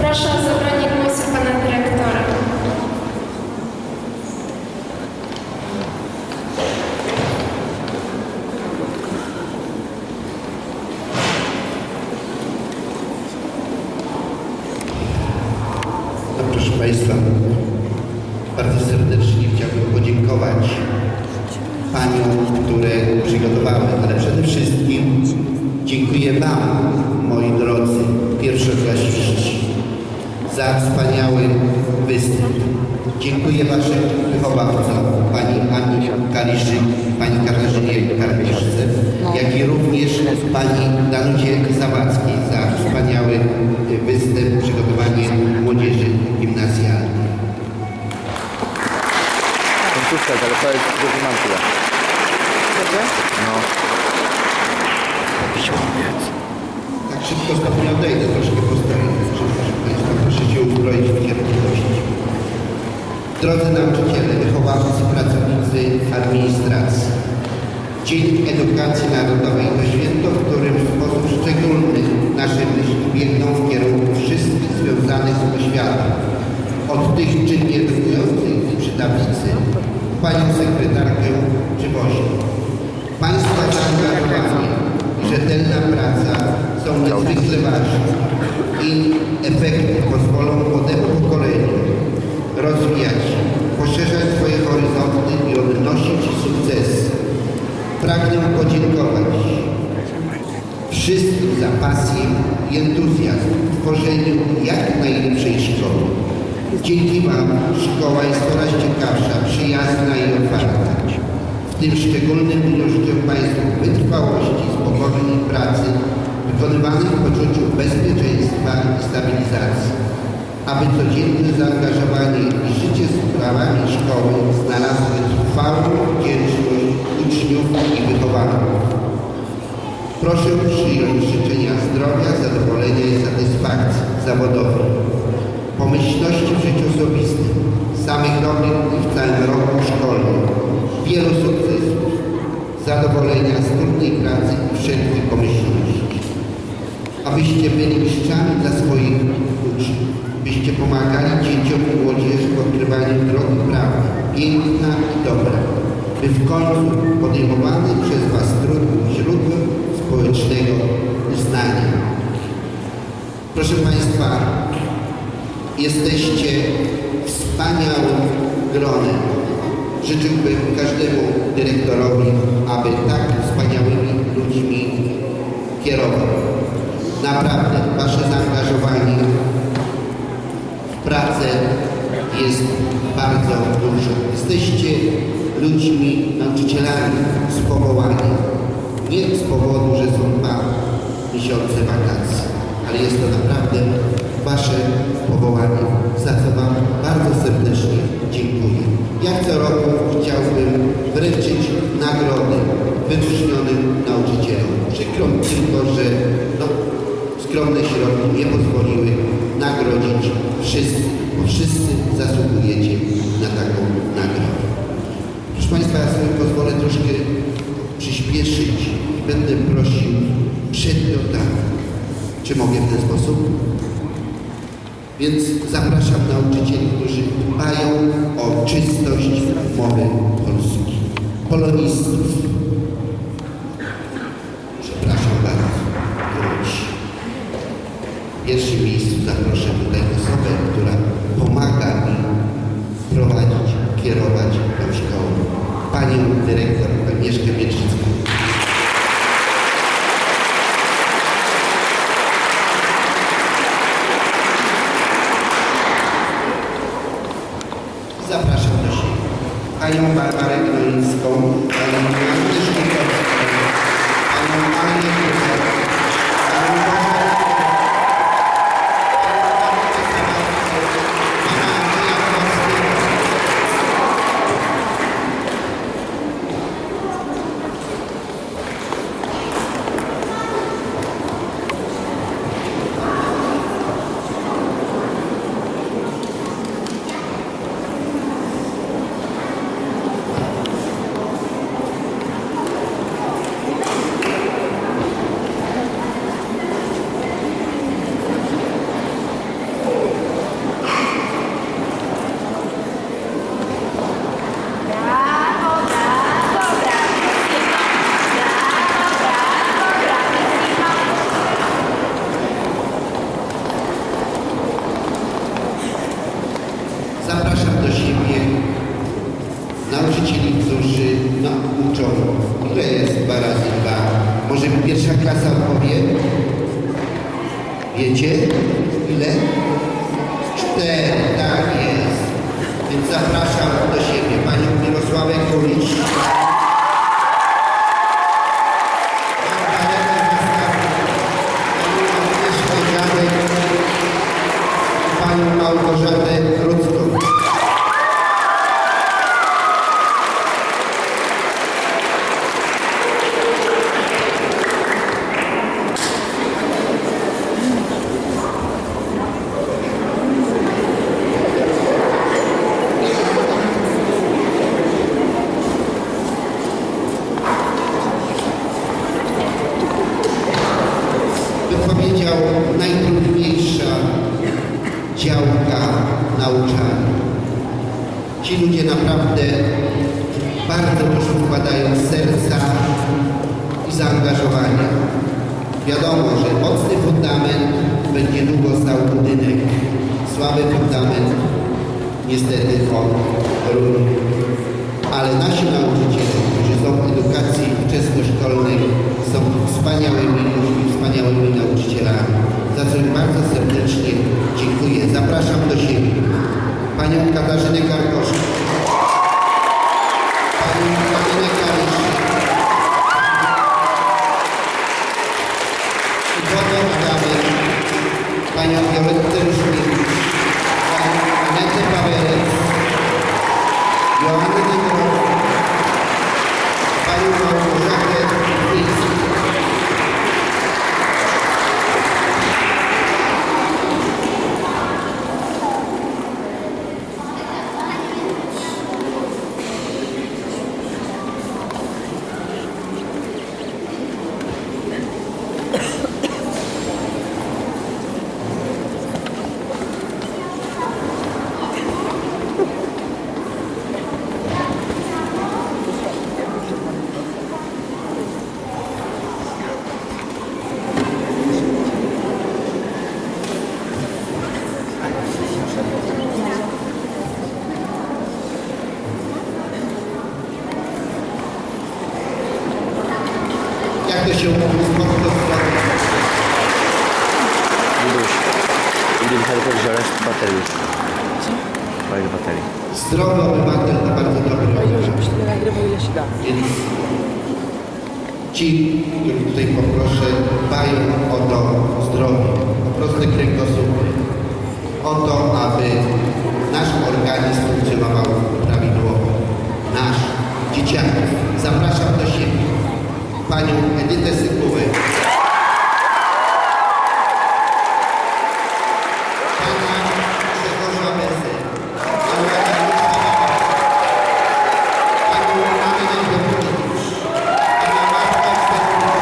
Proszę o zabranie głosu pana dyrektora. No, proszę Państwa, bardzo serdecznie chciałbym podziękować Paniom, które przygotowały, ale przede wszystkim dziękuję Wam, za wspaniały występ. Dziękuję Waszym wychowawcom, Pani Ani Kaliszyk, Pani Katarzynie Karpieszce, jak i również Pani Danucie Zawadzkiej za wspaniały występ, przygotowanie młodzieży gimnazjalnej. Końcówka, ale to jest dominancja. No. Tak szybko odejdę, troszkę postoję. Cierpliwość. Drodzy nauczyciele, wychowawcy, pracownicy administracji. Dzień Edukacji Narodowej to święto, w którym w sposób szczególny nasze myśli biegną w kierunku wszystkich związanych z oświatą. Od tych czynnie edukujących przy tablicy, panią sekretarkę czy woźnię. Państwa zaangażowanie i rzetelna praca są niezwykle ważne i efekty pozwolą rozwijać poszerzać swoje horyzonty i odnosić sukcesy. Pragnę podziękować wszystkim za pasję i entuzjazm w tworzeniu jak najlepszej szkoły. Dzięki Wam szkoła jest coraz ciekawsza, przyjazna i otwarta. W tym szczególnym życzę Państwu wytrwałości, spokojnej pracy, wykonywanej w poczuciu bezpieczeństwa i stabilizacji, aby codzienne zaangażowanie i życie z sprawami szkoły znalazły trwałą wdzięczność uczniów i wychowanków. Proszę przyjąć życzenia zdrowia, zadowolenia i satysfakcji zawodowej, pomyślności w życiu osobistym, samych dobrych dni w całym roku szkolnym, wielu sukcesów, zadowolenia z trudnej pracy i wszelkiej pomyślności. Abyście byli mistrzami dla swoich uczniów, byście pomagali dzieciom i młodzieży w odkrywaniu drogi prawdy, piękna i dobra, by w końcu podejmowany przez Was trud był źródłem społecznego uznania. Proszę Państwa, jesteście wspaniałym gronem. Życzyłbym każdemu dyrektorowi, aby tak wspaniałymi ludźmi kierował. Naprawdę, Wasze zaangażowanie pracę jest bardzo duże. Jesteście ludźmi, nauczycielami z powołania. Nie z powodu, że są dwa miesiące wakacji, ale jest to naprawdę Wasze powołanie, za co Wam bardzo serdecznie dziękuję. Jak co roku chciałbym wręczyć nagrody wyróżnionym nauczycielom. Przykro mi tylko, że no, skromne środki nie pozwoliły nagrodzić wszystkich, bo wszyscy zasługujecie na taką nagrodę. Proszę Państwa, ja sobie pozwolę troszkę przyspieszyć i będę prosił przedmiotami. Czy mogę w ten sposób? Więc zapraszam nauczycieli, którzy dbają o czystość mowy polskiej. Polonistów. Przepraszam bardzo. Wróć. W pierwszym miejscu zaproszę tutaj osobę, która pomaga mi prowadzić, kierować tę szkołę. Panią dyrektor Agnieszkę Mieczycką. panią Annę Szczytowską, panią Anię Kucek, panią Bożenę pana Andrzeja Kowalskiego. Zapraszam do siebie nauczycieli, którzy no, uczą. Ile jest dwa razy dwa? Może mi pierwsza klasa odpowie? Wiecie? Ile? Cztery, tak jest. Więc zapraszam do siebie panią Mirosławę Kulicz. Magdalenę Zastawę, panią Agnieszkę Dziadek i panią Małgorzatę Rudzką. wypowiedział najtrudniejsza działka nauczania. Ci ludzie naprawdę bardzo dużo wkładają serca i zaangażowania. Wiadomo, że mocny fundament będzie długo stał budynek. Słaby fundament niestety on runie. Ale nasi nauczyciele, którzy są w edukacji wczesnoszkolnej, są wspaniałymi ludźmi, wspaniałymi nauczycielami. Za co im bardzo serdecznie dziękuję. Zapraszam do siebie panią Katarzynę Karkoszkę, Michał powiedział rest baterii. Co? Moich baterii. Zdrowy obywatel to bardzo dobry obywatel. Nie nagrywał ile się da. Więc ci, których tutaj poproszę, dbają o to zdrowie, o proste kręgosłupy, o to, aby nasz organizm funkcjonował prawidłowo. Nasz, dzieciaki. Zapraszam do siebie panią Edytę Sykułę. Pana Grzegorza Besę. Panią Agnieszkę Panią Annę Piotrowicz, Pana Marka Stefana,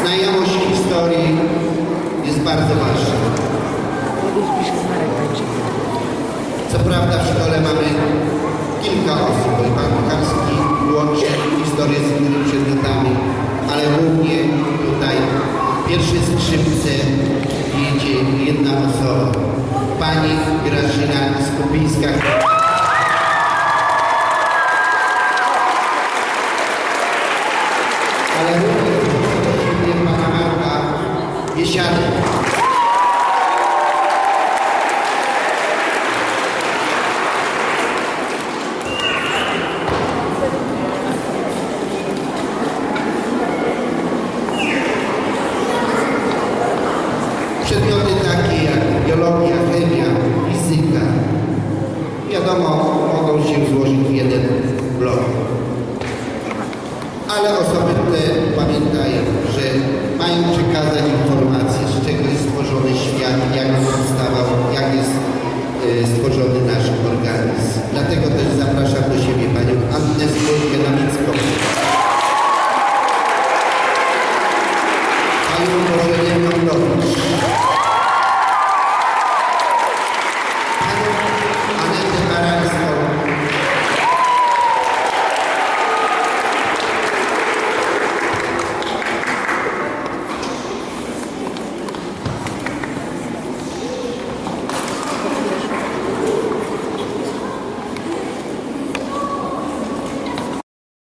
znajomość historii jest bardzo ważna. Co prawda w szkole mamy kilka osób, bo pan Kucharski łączy historię z innymi przedmiotami, ale głównie tutaj pierwsze skrzypce jedzie jedna osoba. Pani Grażyna Skupińska. Ale również pana Marka Biesiady.